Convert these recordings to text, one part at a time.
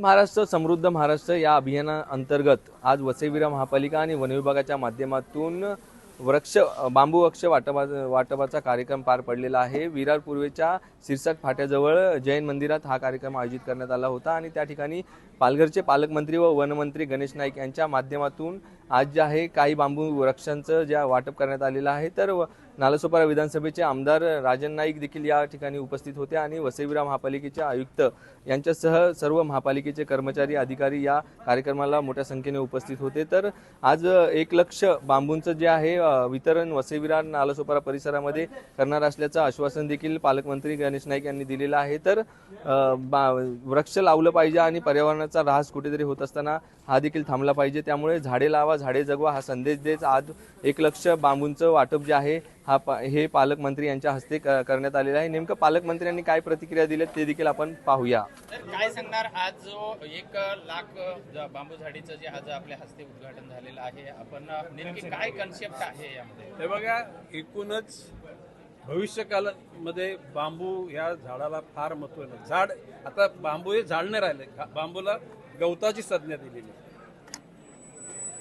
महाराष्ट्र समृद्ध महाराष्ट्र या अभियानाअंतर्गत आज वसईविरा महापालिका आणि वनविभागाच्या माध्यमातून वृक्ष बांबू वृक्ष वाटपा वाटपाचा कार्यक्रम पार पडलेला आहे. विरार पूर्वेच्या सिरसक फाट्याजवळ जैन मंदिरात हा कार्यक्रम आयोजित करण्यात आला होता आणि त्या ठिकाणी पालघरचे पालकमंत्री व वनमंत्री गणेश नाईक यांच्या माध्यमातून आज जे आहे काही बांबू वृक्षांचं ज्या वाटप करण्यात आलेलं आहे तर व- नालासोपारा विधानसभेचे आमदार राजन नाईक देखील या ठिकाणी उपस्थित होते आणि वसईविरा महापालिकेचे आयुक्त यांच्यासह सर्व महापालिकेचे कर्मचारी अधिकारी या कार्यक्रमाला मोठ्या संख्येने उपस्थित होते. तर आज एक लक्ष बांबूंचं जे आहे वितरण वसईविरा नालासोपारा परिसरामध्ये करणार असल्याचं आश्वासन देखील पालकमंत्री गणेश नाईक यांनी दिलेलं आहे. तर बा- वृक्ष लावलं पाहिजे आणि पर्यावरणाचा ऱ्हास कुठेतरी होत असताना हा देखील थांबला पाहिजे. त्यामुळे झाडे लावा झाडे जगवा हा संदेश देत आज एक लक्ष बांबूंचं वाटप जे आहे हा पा हे पालकमंत्री यांच्या हस्ते करण्यात आलेलं आहे. नेमकं पालकमंत्र्यांनी काय प्रतिक्रिया दिल्या ते देखील आपण पाहूया. काय सांगणार आज जो एक लाख ज- बांबू झाडीचं जे आज आपल्या हस्ते उद्घाटन झालेलं आहे आपण नेमकी काय कन्सेप्ट आहे यामध्ये? हे बघा एकूणच भविष्यकालामध्ये बांबू ह्या झाडाला फार महत्त्व आहे. झाड आता बांबू हे झाड नाही राहिले. बांबूला गवताची संज्ञा दिलेली.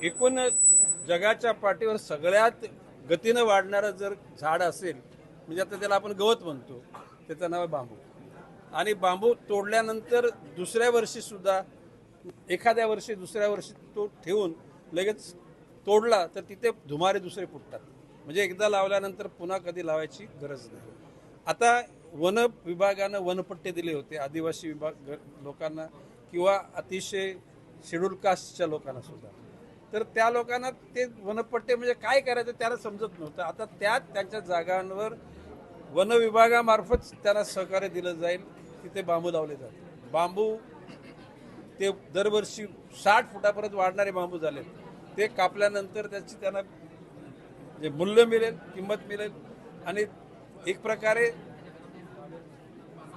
एकूण जगाच्या पाठीवर सगळ्यात गतीनं वाढणारं जर झाड असेल म्हणजे आता त्याला आपण गवत म्हणतो त्याचं नाव आहे बांबू. आणि बांबू तोडल्यानंतर दुसऱ्या वर्षी सुद्धा एखाद्या वर्षी दुसऱ्या वर्षी तो ठेवून लगेच तोडला तर तिथे धुमारे दुसरे फुटतात. म्हणजे एकदा लावल्यानंतर पुन्हा कधी लावायची गरज नाही. आता वन विभागानं वनपट्टे दिले होते आदिवासी विभाग ग- लोकांना किंवा अतिशय शेड्यूल कास्टच्या लोकांना सुद्धा. तर त्या लोकांना ते वनपट्टे म्हणजे काय करायचं त्याला समजत नव्हतं. आता त्या त्यांच्या जागांवर वनविभागामार्फत त्यांना सहकार्य दिलं जाईल तिथे बांबू लावले जातात बांबू ते दरवर्षी साठ फुटापर्यंत वाढणारे बांबू झाले ते कापल्यानंतर त्याची त्यांना जे मूल्य मिळेल किंमत मिळेल आणि एक प्रकारे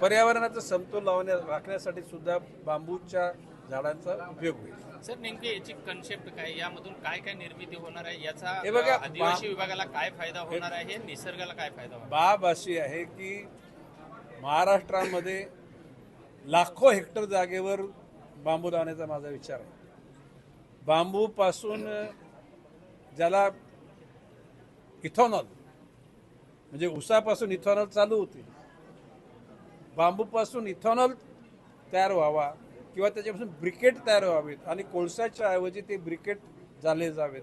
पर्यावरणाचा समतोल लावण्या राखण्यासाठी सुद्धा बांबूच्या झाडांचा उपयोग होईल. सर नेमकी याची कन्सेप्ट काय? यामधून काय काय निर्मिती होणार आहे? याचा हे बघा, अ, आदिवासी विभागाला काय फायदा होणार आहे? निसर्गाला काय फायदा होणार? बाब अशी आहे की महाराष्ट्रामध्ये लाखो हेक्टर जागेवर बांबू लावण्याचा माझा विचार आहे. बांबूपासून ज्याला इथॉनॉल म्हणजे उसापासून इथॉनॉल चालू होते बांबूपासून इथॉनॉल तयार व्हावा. किंवा त्याच्यापासून ब्रिकेट तयार व्हावेत आणि कोळसाच्या ऐवजी ते ब्रिकेट झाले जावेत.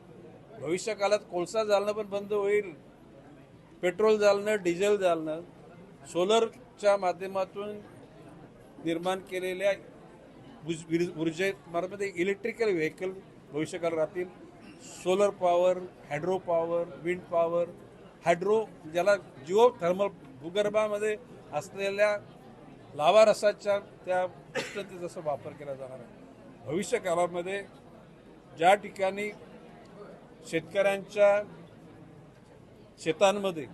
भविष्यकाळात कोळसा जालणं पण बंद होईल. पेट्रोल जालणं डिझेल जालणं सोलरच्या माध्यमातून निर्माण केलेल्या ऊर्ज- वीर- इलेक्ट्रिकल व्हेकल भविष्यकाळ राहतील. Solar power hydro power wind power hydro ज्याला जिओ थर्मल भूगर्भामध्ये असलेल्या लावारसाच्या त्या उष्णतेचा जसं वापर केला जाणार आहे. भविष्य काळामध्ये ज्या ठिकाणी शेतकऱ्यांच्या शेतांमध्ये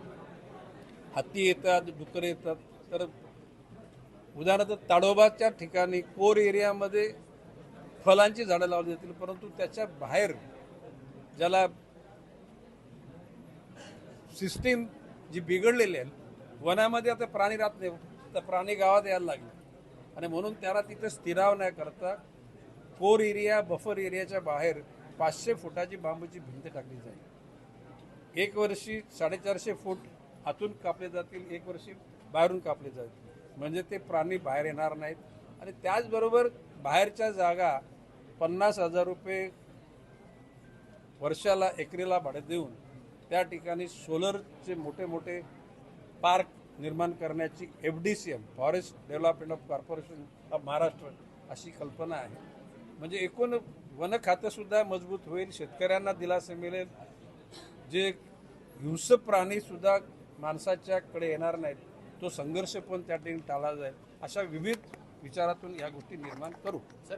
हत्ती येतात डुकर येतात तर उदाहरणार्थ ताडोबाच्या ठिकाणी कोर एरियामध्ये फलांची झाडं लावली जातील परंतु त्याच्या बाहेर ज्याला सिस्टीम जी बिघडलेली आहे वनामध्ये आता प्राणी राहत नाही. तर प्राणी गावात यायला लागले. आणि म्हणून त्याला तिथे स्थिराव नाही करता. कोर एरिया बफर एरियाच्या बाहेर पाचशे फुटाची बांबूची भिंत टाकली जाईल. एक वर्षी साडेचारशे फूट आतून कापले जातील एक वर्षी बाहेरून कापले जातील. म्हणजे ते प्राणी बाहेर येणार नाहीत. आणि त्याचबरोबर बाहेरच्या जागा पन्नास हजार रुपये वर्षाला एकरीला भाडे देऊन त्या ठिकाणी सोलरचे मोठे मोठे पार्क निर्माण करण्याची F D C M forest development of corporation of Maharashtra अशी कल्पना आहे. म्हणजे एकूण वन खातंसुद्धा मजबूत होईल शेतकऱ्यांना दिलासा मिळेल. जे हिंसक प्राणीसुद्धा माणसाच्याकडे येणार नाहीत तो संघर्ष पण त्या ठिकाणी टाळला जाईल. अशा विविध विचारातून या गोष्टी निर्माण करू. सर